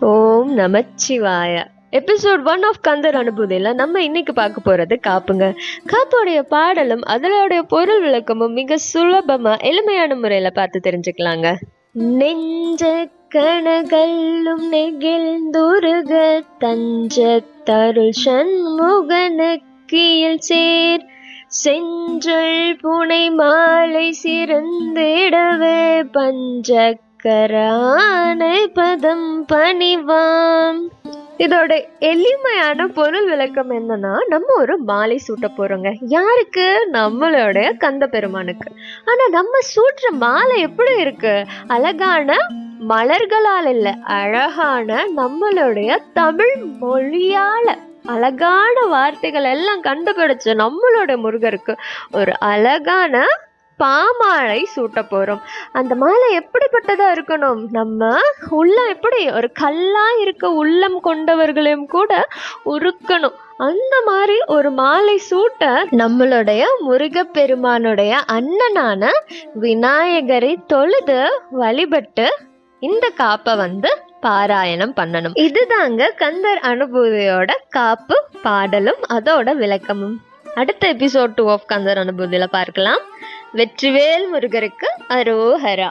ஓம் நமச்சிவாய. Episode one of Kandar அனுபூதியில் நம்ம இன்னைக்கு பார்க்க போகிறது காப்புங்க. காப்போடைய பாடலும் அதனுடைய பொருள் விளக்கமும் மிக சுலபமாக எளிமையான முறையில் பார்த்து தெரிஞ்சுக்கலாங்க. நெஞ்ச கணகல்லும் நெகிழ்ந்துருக தஞ்ச தருள் சண்முகனக்கியில் சேர். செஞ்சொல் புனை மாலை சிறந்திடவே பஞ்சக்கரானை பதம் பணிவாம் இதோட எளிமையான பொருள் விளக்கம் என்னன்னா நம்ம ஒரு மாலை சூட்ட போறோங்க. யாருக்கு? நம்மளோட கந்த பெருமானுக்கு ஆனா நம்ம சூட்டுற மாலை எப்படி இருக்கு? அழகான மலர்களால் இல்லை அழகான நம்மளுடைய தமிழ் மொழியால. அழகான வார்த்தைகள் எல்லாம் கண்டுபிடிச்ச நம்மளோட முருகருக்கு ஒரு அழகான பாமாலை சூட்ட போகிறோம் அந்த மாலை எப்படிப்பட்டதாக இருக்கணும்? நம்ம உள்ளம் எப்படி? ஒரு கல்லாக இருக்க உள்ளம் கொண்டவர்களையும் கூட உருக்கணும். அந்த மாதிரி ஒரு மாலை சூட்ட நம்மளுடைய முருகப்பெருமானுடைய அண்ணனான விநாயகரை தொழுது வழிபட்டு இந்த காப்பை வந்து பாராயணம் பண்ணணும். இதுதாங்க கந்தர் அனுபூதியோட காப்பு பாடலும் அதோட விளக்கமும். அடுத்த எபிசோட் டூ ஆஃப் கந்தர் அனுபூதியில் பார்க்கலாம். வெற்றிவேல் முருகருக்கு அரோஹரா.